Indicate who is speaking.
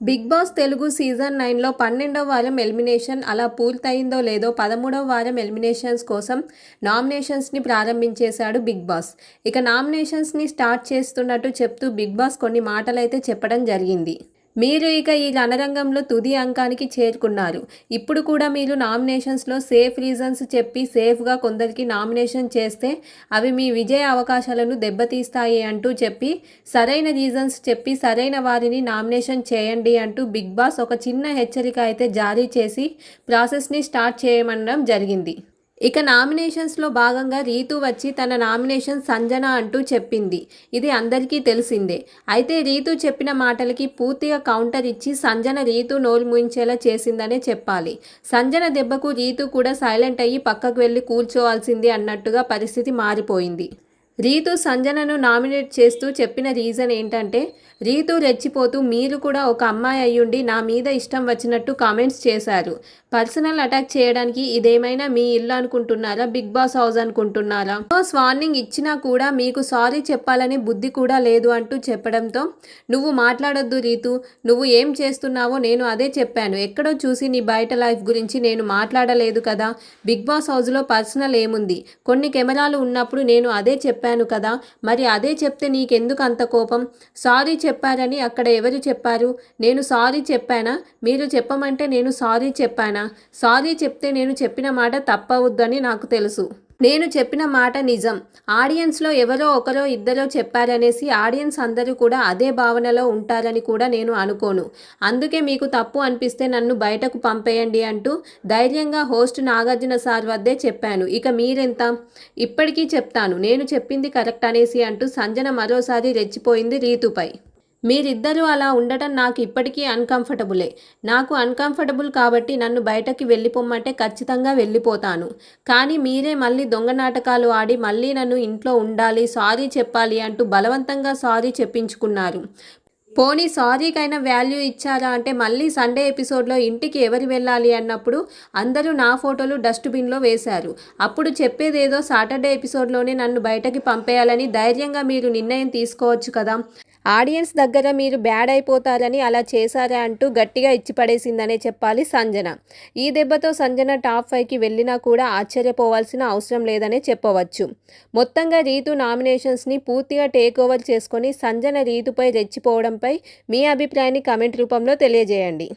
Speaker 1: Big boss Telugu season నైన్లో పన్నెండవ వారం ఎలిమినేషన్ అలా పూర్తయిందో లేదో పదమూడవ వారం ఎలిమినేషన్స్ కోసం నామినేషన్స్ని ప్రారంభించేశాడు బిగ్ బాస్. ఇక నామినేషన్స్ని స్టార్ట్ చేస్తున్నట్టు చెప్తూ బిగ్ బాస్ కొన్ని మాటలైతే చెప్పడం జరిగింది. మీరు ఇక ఈ రణరంగంలో తుది అంకానికి చేరుకున్నారు. ఇప్పుడు కూడా మీరు నామినేషన్స్లో సేఫ్ రీజన్స్ చెప్పి సేఫ్గా కొందరికి నామినేషన్ చేస్తే అవి మీ విజయ అవకాశాలను దెబ్బతీస్తాయి అంటూ చెప్పి సరైన రీజన్స్ చెప్పి సరైన వారిని నామినేషన్ చేయండి అంటూ బిగ్ బాస్ ఒక చిన్న హెచ్చరిక అయితే జారీ చేసి ప్రాసెస్ని స్టార్ట్ చేయమనడం జరిగింది. ఇక నామినేషన్స్లో భాగంగా రీతు వచ్చి తన నామినేషన్ సంజన అంటూ చెప్పింది. ఇది అందరికీ తెలిసిందే. అయితే రీతు చెప్పిన మాటలకి పూర్తిగా కౌంటర్ ఇచ్చి సంజన రీతు నోరు ముయించేలా చేసిందనే చెప్పాలి. సంజన దెబ్బకు రీతు కూడా సైలెంట్ అయ్యి పక్కకు వెళ్ళి కూర్చోవాల్సింది అన్నట్టుగా పరిస్థితి మారిపోయింది. రీతు సంజనను నామినేట్ చేస్తూ చెప్పిన రీజన్ ఏంటంటే రీతు రెచ్చిపోతూ మీరు కూడా ఒక అమ్మాయి అయ్యుండి నా మీద ఇష్టం వచ్చినట్టు కామెంట్స్ చేశారు. పర్సనల్ అటాక్ చేయడానికి ఇదేమైనా మీ ఇల్లు అనుకుంటున్నారా బిగ్ బాస్ హౌస్ అనుకుంటున్నారా? బాస్ వార్నింగ్ ఇచ్చినా కూడా మీకు సారీ చెప్పాలనే బుద్ధి కూడా లేదు అంటూ చెప్పడంతో నువ్వు మాట్లాడొద్దు రీతు నువ్వు ఏం చేస్తున్నావో నేను అదే చెప్పాను. ఎక్కడో చూసి నీ బయట లైఫ్ గురించి నేను మాట్లాడలేదు కదా బిగ్ బాస్ హౌస్లో పర్సనల్ ఏముంది? కొన్ని కెమెరాలు ఉన్నప్పుడు నేను అదే చెప్పాను. కదా. మరి అదే చెప్తే నీకెందుకు అంత కోపం? సారీ చెప్పారని అక్కడ ఎవరు చెప్పారు? నేను సారీ చెప్పానా? మీరు చెప్పమంటే నేను సారీ చెప్పానా? సారీ చెప్తే నేను చెప్పిన మాట తప్పవద్దని నాకు తెలుసు. నేను చెప్పిన మాట నిజం. ఆడియన్స్లో ఎవరో ఒకరో ఇద్దరో చెప్పారనేసి ఆడియన్స్ అందరూ కూడా అదే భావనలో ఉంటారని కూడా నేను అనుకోను. అందుకే మీకు తప్పు అనిపిస్తే నన్ను బయటకు పంపేయండి అంటూ ధైర్యంగా హోస్ట్ నాగార్జున సార్ వద్దే చెప్పాను. ఇక మీరెంత? ఇప్పటికీ చెప్తాను. నేను చెప్పింది కరెక్ట్ అనేసి అంటూ సంజన మరోసారి రెచ్చిపోయింది రీతుపై. మీరిద్దరూ అలా ఉండటం నాకు ఇప్పటికీ అన్కంఫర్టబులే నాకు అన్కంఫర్టబుల్ కాబట్టి నన్ను బయటకి వెళ్ళిపోమ్మంటే ఖచ్చితంగా వెళ్ళిపోతాను. కానీ మీరే మళ్ళీ దొంగ నాటకాలు ఆడి మళ్ళీ నన్ను ఇంట్లో ఉండాలి సారీ చెప్పాలి అంటూ బలవంతంగా సారీ చెప్పించుకున్నారు. పోనీ సారీకైనా వాల్యూ ఇచ్చారా అంటే మళ్ళీ సండే ఎపిసోడ్లో ఇంటికి ఎవరు వెళ్ళాలి అన్నప్పుడు అందరూ నా ఫోటోలు డస్ట్బిన్లో వేశారు. అప్పుడు చెప్పేదేదో సాటర్డే ఎపిసోడ్లోనే నన్ను బయటకి పంపేయాలని ధైర్యంగా మీరు నిర్ణయం తీసుకోవచ్చు కదా. ఆడియన్స్ దగ్గర మీరు బ్యాడ్ అయిపోతారని అలా చేశారా అంటూ గట్టిగా ఇచ్చిపడేసిందనే చెప్పాలి సంజన. ఈ దెబ్బతో సంజన టాప్ ఫైవ్కి వెళ్ళినా కూడా ఆశ్చర్యపోవాల్సిన అవసరం లేదనే చెప్పవచ్చు. మొత్తంగా రీతు నామినేషన్స్ని పూర్తిగా టేక్ ఓవర్ చేసుకొని సంజన రీతుపై రెచ్చిపోవడంపై మీ అభిప్రాయాన్ని కమెంట్ రూపంలో తెలియజేయండి.